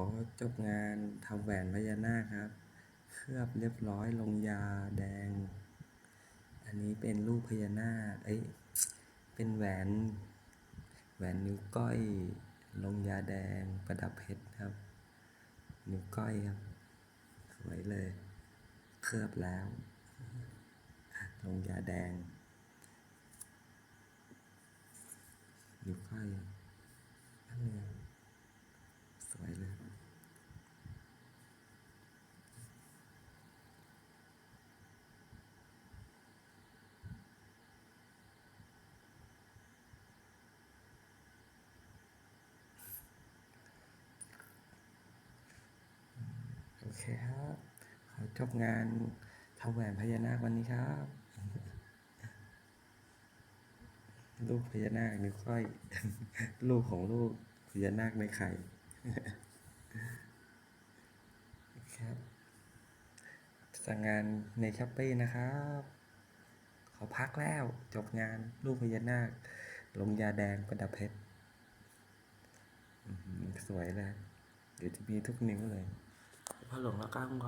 อจบงานทำแหวนพญานาคครับ เคลือบเรียบร้อยลงยาแดง อันนี้เป็นรูปพญานาคเอ้ยเป็นแหวน แหวนนิ้วก้อย ลงยาแดงประดับเพชรครับ นิ้วก้อยครับ สวยเลย เคลือบแล้ว ลงยาแดง นิ้วก้อยอันนี้ครับสวยเลย โอเคครับ ขอจบงานทำแหวนพญานาควันนี้ครับลูกพญานาคนิ้วก้อยลูกของลูกพญานาคในไข่ครับสั่งงานในช้อปปี้นะครับ ขอพักแล้วจบงานลูกพญานาคลงยาแดงประดับเพชรสวยเลยเดี๋ยวจะมีทุกนิ้วเลย พ่อหลวงแล้วก้างก